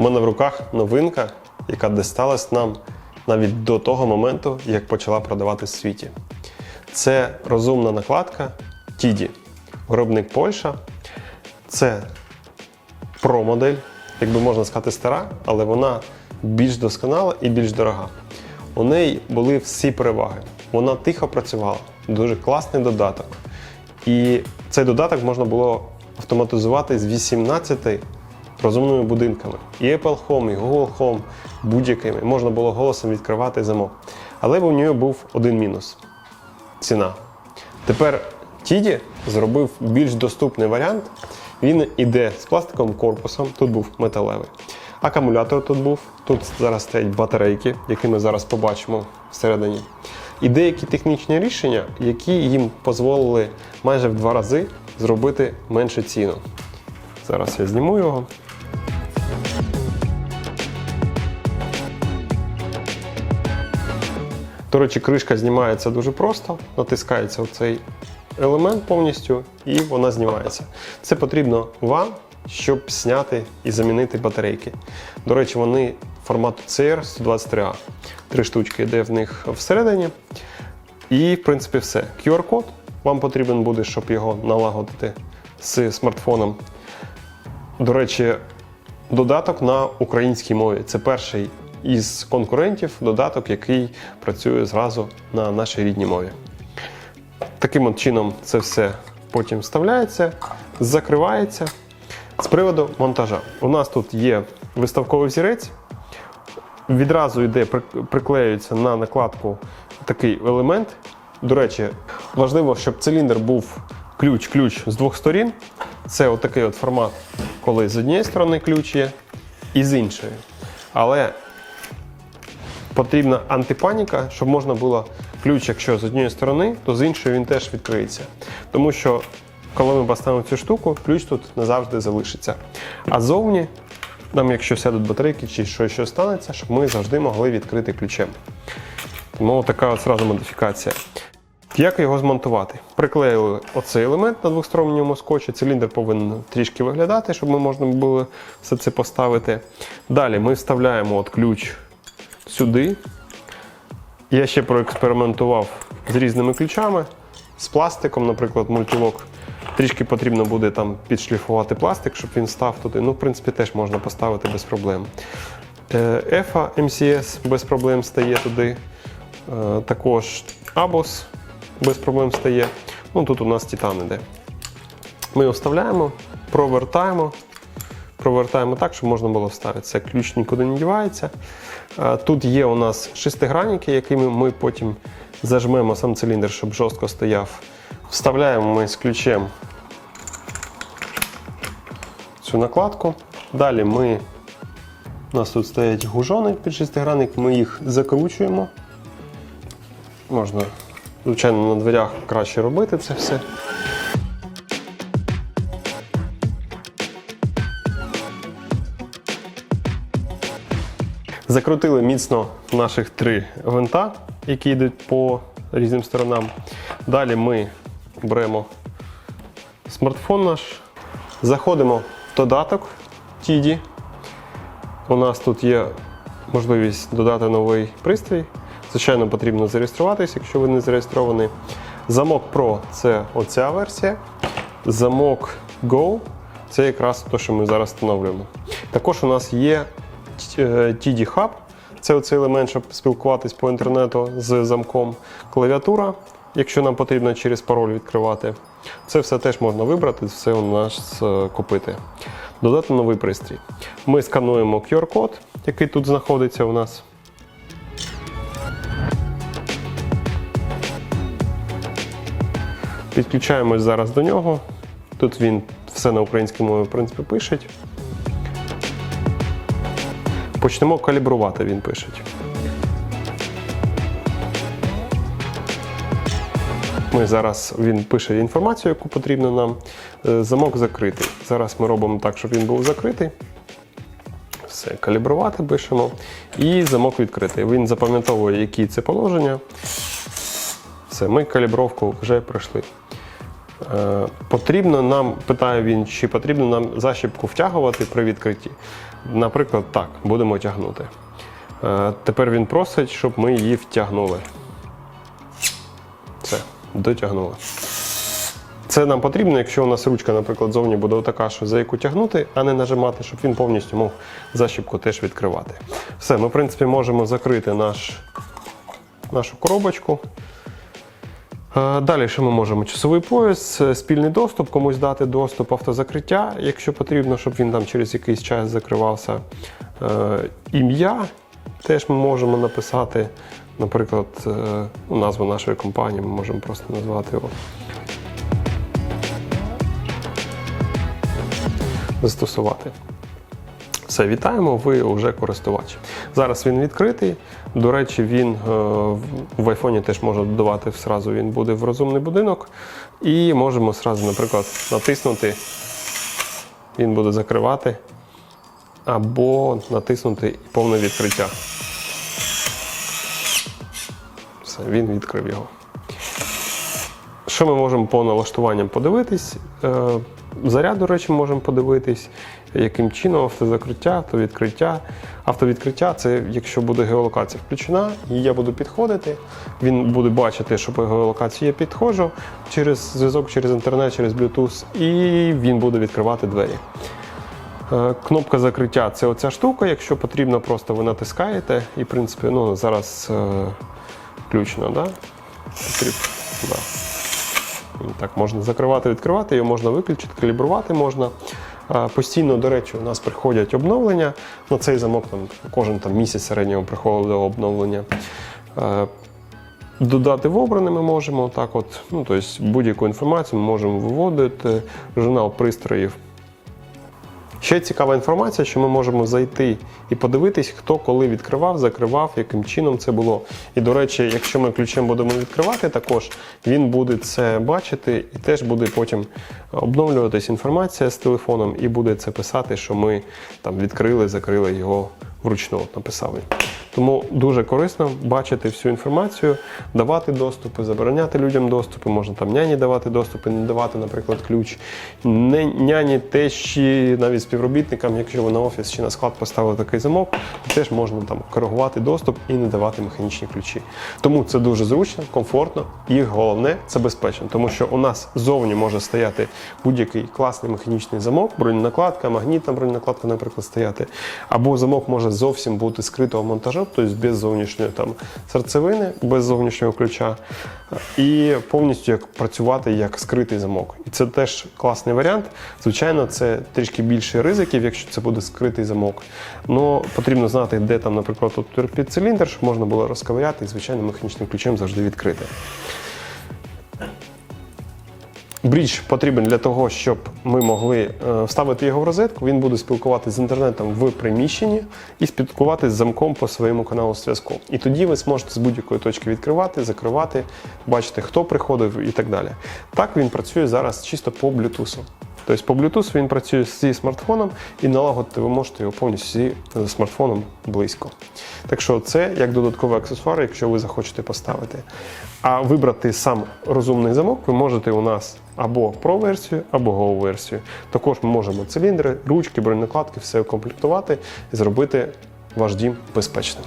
У мене в руках новинка, яка дісталась нам навіть до того моменту, як почала продаватись в світі. Це розумна накладка TIDI, виробник Польща. Це Pro-модель, якби можна сказати, стара, але вона більш досконала і більш дорога. У неї були всі переваги. Вона тихо працювала, дуже класний додаток. І цей додаток можна було автоматизувати з 18 розумними будинками. І Apple Home, і Google Home, будь-якими. Можна було голосом відкривати замок. Але у нього був один мінус ціна. Тепер Тіді зробив більш доступний варіант. Він іде з пластиковим корпусом, тут був металевий. Акумулятор тут був, тут зараз стоять батарейки, які ми зараз побачимо всередині. І деякі технічні рішення, які їм дозволили майже в два рази зробити меншу ціну. Зараз я зніму його. До речі, кришка знімається дуже просто, натискається цей елемент повністю і вона знімається. Це потрібно вам, щоб зняти і замінити батарейки. До речі, вони формату CR123A. Три штучки йде в них всередині. І, в принципі, все. QR-код вам потрібен буде, щоб його налагодити з смартфоном. До речі, додаток на українській мові. Це перший із конкурентів додаток, який працює зразу на нашій рідній мові. Таким от чином це все потім вставляється, закривається. З приводу монтажа. У нас тут є виставковий взірець. Відразу йде, приклеюється на накладку такий елемент. До речі, важливо, щоб циліндр був ключ-ключ з двох сторін. Це отакий от формат, коли з однієї сторони ключ є і з іншої. Але потрібна антипаніка, щоб можна було ключ, якщо з однієї сторони, то з іншої він теж відкриється. Тому що, коли ми поставимо цю штуку, ключ тут назавжди залишиться. А зовні, нам, якщо сядуть батарейки чи щось що станеться, щоб ми завжди могли відкрити ключем. Тому така от зразу модифікація. Як його змонтувати? Приклеїли оцей елемент на двосторонньому скотчі. Циліндр повинен трішки виглядати, щоб ми можна було все це поставити. Далі ми вставляємо от ключ сюди. Я ще проекспериментував з різними ключами, з пластиком, наприклад, мультилок. Трішки потрібно буде там підшліфувати пластик, щоб він став туди. Ну, в принципі, теж можна поставити без проблем. Е, EFA MCS без проблем стає туди. Е, Також ABOS без проблем стає. Ну, тут у нас титан іде. Ми його вставляємо, провертаємо. Провертаємо так, щоб можна було вставити. Це ключ нікуди не дівається. Тут є у нас шестигранники, якими ми потім зажмемо сам циліндр, щоб жорстко стояв. Вставляємо ми з ключем цю накладку. Далі ми, у нас тут стоять гужони під шестигранник, ми їх закручуємо. Можна, звичайно, на дверях краще робити це все. Закрутили міцно наших три гвинта, які йдуть по різним сторонам. Далі ми беремо смартфон наш, заходимо в додаток TIDI. У нас тут є можливість додати новий пристрій. Звичайно, потрібно зареєструватися, якщо ви не зареєстрований. Замок Pro це оця версія. Замок Go це якраз те, що ми зараз встановлюємо. Також у нас є TD Hub. Це оцей елемент, щоб спілкуватись по інтернету з замком. Клавіатура, якщо нам потрібно через пароль відкривати. Це все теж можна вибрати, все у нас е, купити. Додати новий пристрій. Ми скануємо QR-код, який тут знаходиться у нас. Підключаємось зараз до нього. Тут він все на українській мові, в принципі, пише. Почнемо калібрувати, він пише. Ми зараз він пише інформацію, яку потрібно нам. Е, Замок закритий. Зараз ми робимо так, щоб він був закритий. Все, калібрувати пишемо. І замок відкритий. Він запам'ятовує, які це положення. Все, ми калібровку вже пройшли. Е, Потрібно нам, питає він, чи потрібно нам защіпку втягувати при відкритті. Наприклад, так, будемо тягнути. Е, Тепер він просить, щоб ми її втягнули. Все, дотягнули. Це нам потрібно, якщо у нас ручка, наприклад, зовні буде така, що за яку тягнути, а не нажимати, щоб він повністю мог защіпку теж відкривати. Все, ми, в принципі, можемо закрити наш, нашу коробочку. Е, Далі, що ми можемо? Часовий пояс, е, спільний доступ, комусь дати доступ, автозакриття, якщо потрібно, щоб він там через якийсь час закривався. Е, Ім'я теж ми можемо написати, наприклад, назву нашої компанії, ми можемо просто назвати його. Застосувати. Все, вітаємо, ви вже користувач. Зараз він відкритий. До речі, він е, в айфоні теж може додавати зразу, він буде в розумний будинок. І можемо зразу, наприклад, натиснути, він буде закривати, або натиснути повне відкриття. Все, він відкрив його. Що ми можемо по налаштуванням подивитись? Заряд, до речі, можемо подивитись, яким чином автозакриття, автовідкриття. Автовідкриття це якщо буде геолокація включена, і я буду підходити, він буде бачити, що по геолокації я підходжу через зв'язок, через інтернет, через Bluetooth, і він буде відкривати двері. Е, Кнопка закриття це оця штука. Якщо потрібно, просто ви натискаєте. І, в принципі, ну, зараз е, включено, да? Потрібно, да. Так, можна закривати, відкривати, його можна виключити, калібрувати можна. Постійно, до речі, у нас приходять обновлення. На цей замок там, кожен там, місяць середнього приходить обновлення. Додати в обране ми можемо так от, ну, тобто будь-яку інформацію ми можемо виводити, журнал пристроїв. Ще цікава інформація, що ми можемо зайти і подивитись, хто коли відкривав, закривав, яким чином це було. І, до речі, якщо ми ключем будемо відкривати, також він буде це бачити і теж буде потім обновлюватись інформація з телефоном, і буде це писати, що ми там відкрили, закрили його вручну. От написав. Тому дуже корисно бачити всю інформацію, давати доступи, забороняти людям доступи, можна там няні давати доступи, не давати, наприклад, ключ. Не няні тещі, навіть співробітникам, якщо ви на офіс чи на склад поставили такий замок, то теж можна там коригувати доступ і не давати механічні ключі. Тому це дуже зручно, комфортно і головне це безпечно, тому що у нас зовні може стояти будь-який класний механічний замок, броненакладка, магнітна броненакладка, наприклад, стояти. Або замок може зовсім бути скритого монтажу, тобто без зовнішньої там серцевини, без зовнішнього ключа, і повністю як працювати як скритий замок. І це теж класний варіант. Звичайно, це трішки більше ризиків, якщо це буде скритий замок. Но потрібно знати, де там, наприклад, тут під циліндр, щоб можна було розковиряти і, звичайно, механічним ключем завжди відкрити. Брідж потрібен для того, щоб ми могли е, вставити його в розетку. Він буде спілкуватися з інтернетом в приміщенні і спілкуватися з замком по своєму каналу зв'язку. І тоді ви зможете з будь-якої точки відкривати, закривати, бачити, хто приходив і так далі. Так він працює зараз чисто по Bluetooth. Тобто по Bluetooth він працює зі смартфоном і налагодити ви можете його повністю зі е, смартфоном близько. Так що це як додатковий аксесуар, якщо ви захочете поставити. А вибрати сам розумний замок ви можете у нас або Pro-версію, або Go-версію. Також ми можемо циліндри, ручки, бронекладки все укомплектувати і зробити ваш дім безпечним.